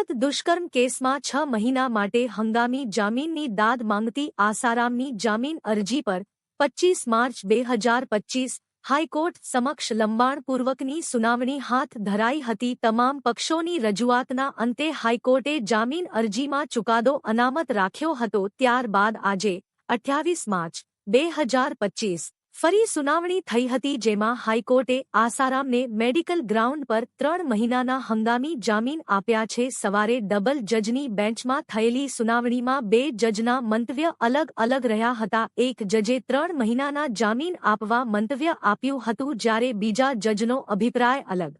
સુરત દુષ્કર્મ કેસમાં છ મહિના માટે હંગામી જામીનની દાદ માંગતી આસારામની જામીન અરજી પર પચ્ચીસ માર્ચ બે હજાર પચ્ચીસ હાઈકોર્ટ સમક્ષ લંબાણપૂર્વકની સુનાવણી હાથ ધરાઈ હતી. તમામ પક્ષોની રજૂઆતના અંતે હાઈકોર્ટે જામીન અરજીમાં ચુકાદો અનામત રાખ્યો હતો. ત્યારબાદ આજે અઠ્યાવીસ માર્ચ બે હજાર પચ્ચીસ ફરી સુનાવણી થઈ હતી જેમાં હાઈકોર્ટે આસારામને મેડિકલ ગ્રાઉન્ડ પર ત્રણ મહિનાના હંગામી જામીન આપ્યા છે. સવારે ડબલ જજની બેન્ચમાં થયેલી સુનાવણીમાં બે જજના મંતવ્ય અલગ અલગ રહ્યા હતા. એક જજે ત્રણ મહિનાના જામીન આપવા મંતવ્ય આપ્યું હતું જ્યારે બીજા જજનો અભિપ્રાય અલગ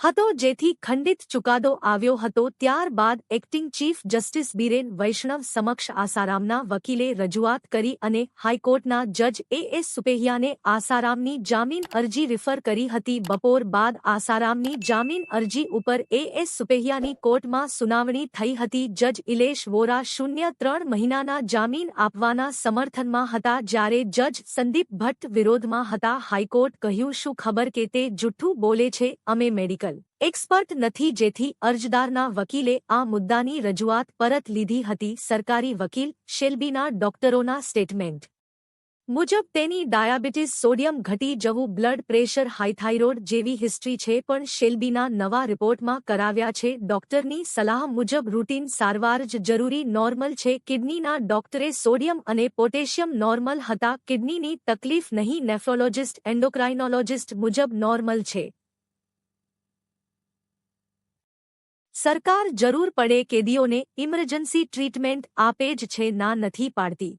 હતો જેથી ખંડિત ચુકાદો આવ્યો હતો. ત્યારબાદ acting chief justice Biren Vaishnav સમક્ષ આસારામના વકીલે રજૂઆત કરી અને હાઈકોર્ટના જજ એ એસ સુપેહિયાને આસારામની જામીન અરજી રિફર કરી હતી. બપોર બાદ આસારામની જામીન અરજી ઉપર એ એસ સુપેહિયાની કોર્ટમાં સુનાવણી થઈ હતી. જજ ઇલેશ વોરા શૂન્ય ત્રણ મહિનાના જામીન આપવાના સમર્થનમાં હતા, જ્યારે જજ સંદીપ ભટ્ટ વિરોધમાં હતા. હાઈકોર્ટ કહ્યું, શું ખબર કે તે જુઠ્ઠું બોલે છે? અમે મેડિકલ એક્સપર્ટ નથી જેથી અરજદારના વકીલે આ મુદ્દાની રજૂઆત પરત લીધી હતી સરકારી વકીલ શેલ્બીના ડોક્ટરોના સ્ટેટમેન્ટ મુજબ તેની ડાયાબિટીસ સોડિયમ ઘટી જવું બ્લડ પ્રેશર હાઈથાઇરોઇડ જેવી હિસ્ટ્રી છે પણ શેલ્બીના નવા રિપોર્ટમાં કરાવ્યા છે ડોક્ટરની સલાહ મુજબ રૂટીન સારવાર જ જરૂરી નોર્મલ છે કિડનીના ડોક્ટરે સોડિયમ અને પોટેશિયમ નોર્મલ હતા કિડનીની તકલીફ નહીં નેફ્રોલોજિસ્ટ, એન્ડોક્રાઇનોલોજિસ્ટ મુજબ નોર્મલ છે. સરકાર જરૂર પડે કેદીઓને ઇમરજન્સી ટ્રીટમેન્ટ આપે જ છે ના નથી પાડતી.